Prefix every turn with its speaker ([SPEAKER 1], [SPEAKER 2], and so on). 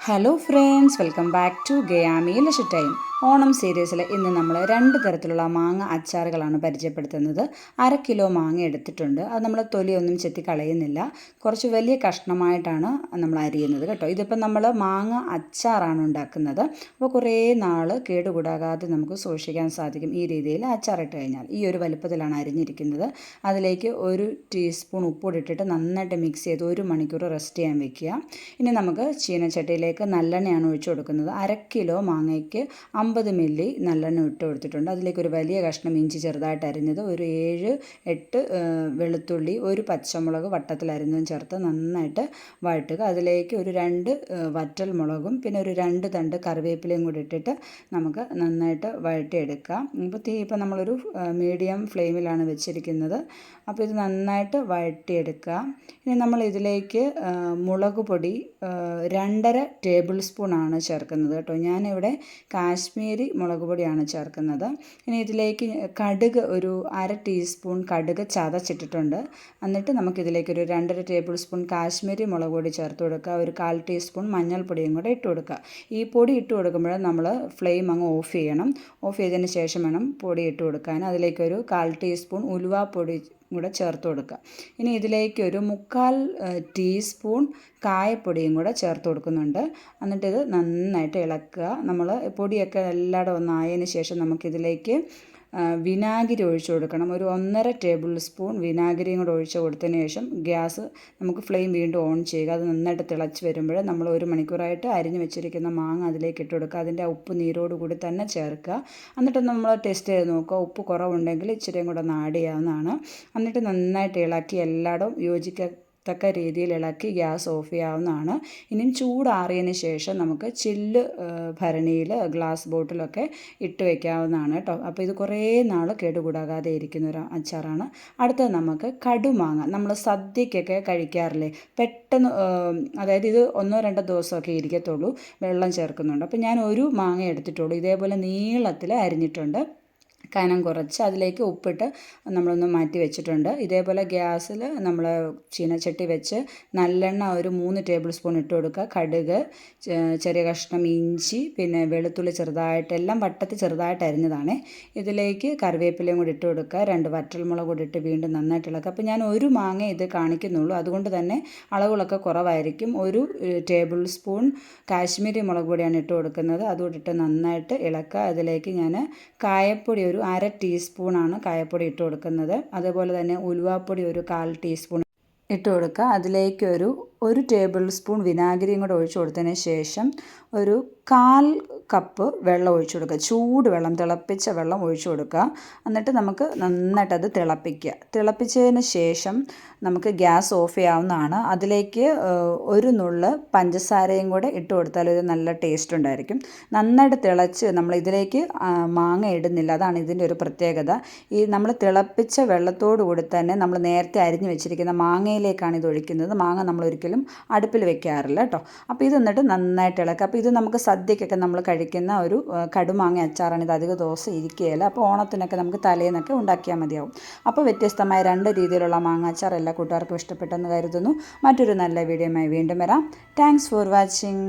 [SPEAKER 1] hello friends welcome back to ഗയാമി ലഷ time Onam സീരീസിൽ ഇന്ന് നമ്മൾ രണ്ട് തരത്തിലുള്ള മാങ്ങ അച്ചാറുകളാണ് പരിചയപ്പെടുത്തുന്നത്. അര കിലോ മാങ്ങ എടുത്തിട്ടുണ്ട്. അത് നമ്മൾ തൊലിയൊന്നും ചെത്തി കളയുന്നില്ല. കുറച്ച് വലിയ കഷ്ണമായിട്ടാണ് നമ്മൾ അരിയുന്നത് കേട്ടോ. ഇതിപ്പോൾ നമ്മൾ മാങ്ങ അച്ചാറാണ് ഉണ്ടാക്കുന്നത്. അപ്പോൾ കുറേ നാൾ കേടുകൂടാകാതെ നമുക്ക് സൂക്ഷിക്കാൻ സാധിക്കും ഈ രീതിയിൽ അച്ചാറിട്ട് കഴിഞ്ഞാൽ. ഈ ഒരു വലുപ്പത്തിലാണ് അരിഞ്ഞിരിക്കുന്നത്. അതിലേക്ക് ഒരു ടീസ്പൂൺ ഉപ്പൂടിട്ടിട്ട് നന്നായിട്ട് മിക്സ് ചെയ്ത് ഒരു മണിക്കൂർ റെസ്റ്റ് ചെയ്യാൻ വെക്കുക. ഇനി നമുക്ക് ചീനച്ചട്ടിയിലേക്ക് നല്ലെണ്ണയാണ് ഒഴിച്ചു കൊടുക്കുന്നത്. അര കിലോ മാങ്ങയ്ക്ക് അമ്പത് മില്ലി നല്ലെണ്ണ ഇട്ട് കൊടുത്തിട്ടുണ്ട്. അതിലേക്ക് ഒരു വലിയ കഷ്ണം ഇഞ്ചി ചെറുതായിട്ട് അരിഞ്ഞത് ഒരു ഏഴ് എട്ട് വെളുത്തുള്ളി ഒരു പച്ചമുളക് വട്ടത്തിൽ അരിഞ്ഞതും ചേർത്ത് നന്നായിട്ട് വഴറ്റുക. അതിലേക്ക് ഒരു രണ്ട് വറ്റൽ മുളകും പിന്നെ ഒരു രണ്ട് തണ്ട് കറിവേപ്പിലയും കൂടി ഇട്ടിട്ട് നമുക്ക് നന്നായിട്ട് വഴട്ടിയെടുക്കാം ഇപ്പോൾ തീ ഇപ്പോൾ നമ്മളൊരു മീഡിയം ഫ്ലെയിമിലാണ് വെച്ചിരിക്കുന്നത്. അപ്പോൾ ഇത് നന്നായിട്ട് വഴട്ടിയെടുക്കുക ഇനി നമ്മൾ ഇതിലേക്ക് മുളക് പൊടി രണ്ടര ടേബിൾ സ്പൂണാണ് ചേർക്കുന്നത് കേട്ടോ. ഞാനിവിടെ കാശ്മീരി മുളക് പൊടിയാണ് ചേർക്കുന്നത്. ഇനി ഇതിലേക്ക് കടുക് ഒരു അര ടീസ്പൂൺ കടുക് ചതച്ചിട്ടിട്ടുണ്ട്. എന്നിട്ട് നമുക്കിതിലേക്ക് ഒരു രണ്ടര ടേബിൾ സ്പൂൺ കാശ്മീരി മുളക് പൊടി ചേർത്ത് കൊടുക്കുക. ഒരു കാൽ ടീസ്പൂൺ മഞ്ഞൾപ്പൊടിയും കൂടെ ഇട്ട് കൊടുക്കുക. ഈ പൊടി ഇട്ട് കൊടുക്കുമ്പോൾ നമ്മൾ ഫ്ലെയിം അങ്ങ് ഓഫ് ചെയ്യണം. ഓഫ് ചെയ്തതിന് ശേഷം വേണം പൊടി ഇട്ട് കൊടുക്കാൻ. അതിലേക്കൊരു കാൽ ടീസ്പൂൺ ഉലുവാപ്പൊടി കൂടെ ചേർത്ത് കൊടുക്കുക. ഇനി ഇതിലേക്ക് ഒരു മുക്കാൽ ടീസ്പൂൺ കായപ്പൊടിയും കൂടെ ചേർത്ത് കൊടുക്കുന്നുണ്ട്. എന്നിട്ട് ഇത് നന്നായിട്ട് ഇളക്കുക. നമ്മൾ പൊടിയൊക്കെ എല്ലായിടും ഒന്നായതിന് ശേഷം നമുക്കിതിലേക്ക് വിനാഗിരി ഒഴിച്ചു കൊടുക്കണം. ഒരു ഒന്നര ടേബിൾ സ്പൂൺ വിനാഗിരിയും കൂടെ ഒഴിച്ച് കൊടുത്തതിന് ശേഷം ഗ്യാസ് നമുക്ക് ഫ്ലെയിം വീണ്ടും ഓൺ ചെയ്യുക. അത് നന്നായിട്ട് തിളച്ച് വരുമ്പോൾ നമ്മൾ ഒരു മണിക്കൂറായിട്ട് അരിഞ്ഞ് വെച്ചിരിക്കുന്ന മാങ്ങ അതിലേക്ക് ഇട്ട് കൊടുക്കുക. അതിന്റെ ഉപ്പ് നീരോട് കൂടി തന്നെ ചേർക്കുക. എന്നിട്ട് നമ്മൾ ടേസ്റ്റ് ചെയ്ത് നോക്കുക. ഉപ്പ് കുറവുണ്ടെങ്കിൽ ഇച്ചിരിയും കൂടെ ചെയ്യാവുന്നതാണ്. എന്നിട്ട് നന്നായിട്ട് ഇളക്കി എല്ലായിടും യോജിക്ക തക്ക രീതിയിൽ ഇളക്കി ഗ്യാസ് ഓഫ് ചെയ്യാവുന്നതാണ് ഇനിയും ചൂടാറിയതിന് ശേഷം നമുക്ക് ചില്ല് ഭരണിയിൽ ഗ്ലാസ് ബോട്ടിലൊക്കെ ഇട്ട് വയ്ക്കാവുന്നതാണ് കേട്ടോ. അപ്പോൾ ഇത് കുറേ നാൾ കേടുകൂടാകാതെ ഇരിക്കുന്ന ഒരു അച്ചാറാണ്. അടുത്തത് നമുക്ക് കടുമാങ്ങ. നമ്മൾ സദ്യക്കൊക്കെ കഴിക്കാറില്ലേ? പെട്ടെന്ന് അതായത് ഇത് ഒന്നോ രണ്ടോ ദിവസമൊക്കെ ഇരിക്കത്തുള്ളൂ. വെള്ളം ചേർക്കുന്നുണ്ട്. അപ്പോൾ ഞാൻ ഒരു മാങ്ങ എടുത്തിട്ടുള്ളൂ. ഇതേപോലെ നീളത്തിൽ അരിഞ്ഞിട്ടുണ്ട്. കനം കുറച്ച് അതിലേക്ക് ഉപ്പിട്ട് നമ്മളൊന്ന് മാറ്റി വെച്ചിട്ടുണ്ട്. ഇതേപോലെ ഗ്യാസിൽ നമ്മൾ ചീനച്ചട്ടി വെച്ച് നല്ലെണ്ണ ഒരു മൂന്ന് ടേബിൾ സ്പൂൺ ഇട്ട് കൊടുക്കുക. കടുക് ചെറിയ കഷ്ണം ഇഞ്ചി പിന്നെ വെളുത്തുള്ളി ചെറുതായിട്ട് എല്ലാം വട്ടത്തിൽ ചെറുതായിട്ട് അരിഞ്ഞതാണേ. ഇതിലേക്ക് കറിവേപ്പിലയും കൂടി ഇട്ട് കൊടുക്കുക. രണ്ട് വറ്റൽമുളക് കൂടി ഇട്ട് വീണ്ടും നന്നായിട്ട് ഇളക്കുക. അപ്പോൾ ഞാൻ ഒരു മാങ്ങ ഇത് കാണിക്കുന്നുള്ളൂ. അതുകൊണ്ട് തന്നെ അളവുകളൊക്കെ കുറവായിരിക്കും. ഒരു ടേബിൾ സ്പൂൺ കാശ്മീരി മുളക് പൊടിയാണ് ഇട്ട് കൊടുക്കുന്നത്. അതുകൂടി നന്നായിട്ട് ഇളക്കുക. അതിലേക്ക് ഞാൻ കായപ്പൊടി ഒരു അര ടീസ്പൂണാണ് കായപ്പൊടി ഇട്ട് കൊടുക്കുന്നത്. അതുപോലെ തന്നെ ഉലുവാപ്പൊടി ഒരു കാൽ ടീസ്പൂൺ ഇട്ട് കൊടുക്കുക. അതിലേക്ക് ഒരു ഒരു ടേബിൾ സ്പൂൺ വിനാഗിരിയും കൂടെ ഒഴിച്ചു കൊടുത്തതിന് ശേഷം ഒരു കാൽ കപ്പ് വെള്ളം ഒഴിച്ചു കൊടുക്കുക. ചൂട് വെള്ളം തിളപ്പിച്ച വെള്ളം ഒഴിച്ചു കൊടുക്കുക. എന്നിട്ട് നമുക്ക് നന്നായിട്ടത് തിളപ്പിക്കുക. തിളപ്പിച്ചതിന് ശേഷം നമുക്ക് ഗ്യാസ് ഓഫ് ചെയ്യാവുന്നതാണ്. അതിലേക്ക് ഒരു നുള്ള് പഞ്ചസാരയും കൂടെ ഇട്ട് കൊടുത്താൽ ഒരു നല്ല ടേസ്റ്റ് ഉണ്ടായിരിക്കും. നന്നായിട്ട് തിളച്ച് നമ്മൾ ഇതിലേക്ക് മാങ്ങ ഇടുന്നില്ല. അതാണ് ഇതിന്റെ ഒരു പ്രത്യേകത. ഈ നമ്മൾ തിളപ്പിച്ച വെള്ളത്തോടു കൂടി തന്നെ നമ്മൾ നേരത്തെ അരിഞ്ഞു വെച്ചിരിക്കുന്ന മാങ്ങയിലേക്കാണ് ഇത് ഒഴിക്കുന്നത്. മാങ്ങ നമ്മൾ ഒരിക്കലും അടുപ്പിൽ വെക്കാറില്ല കേട്ടോ. അപ്പോൾ ഇത് എന്നിട്ട് നന്നായിട്ട് ഇളക്കുക. അപ്പോൾ ഇത് നമുക്ക് സദ്യക്കൊക്കെ നമ്മൾ കഴിക്കുന്ന ഒരു കടുമാങ്ങ അച്ചാറാണ് ഇത് അധിക ദിവസം ഇരിക്കുകയില്ല. അപ്പോൾ ഓണത്തിനൊക്കെ നമുക്ക് തലേന്നൊക്കെ ഉണ്ടാക്കിയാൽ മതിയാവും. അപ്പോൾ വ്യത്യസ്തമായ രണ്ട് രീതിയിലുള്ള മാങ്ങ അച്ചാർ എല്ലാ കൂട്ടുകാർക്കും ഇഷ്ടപ്പെട്ടെന്ന് കരുതുന്നു. മറ്റൊരു നല്ല വീഡിയോയുമായി വീണ്ടും വരാം. Thanks for watching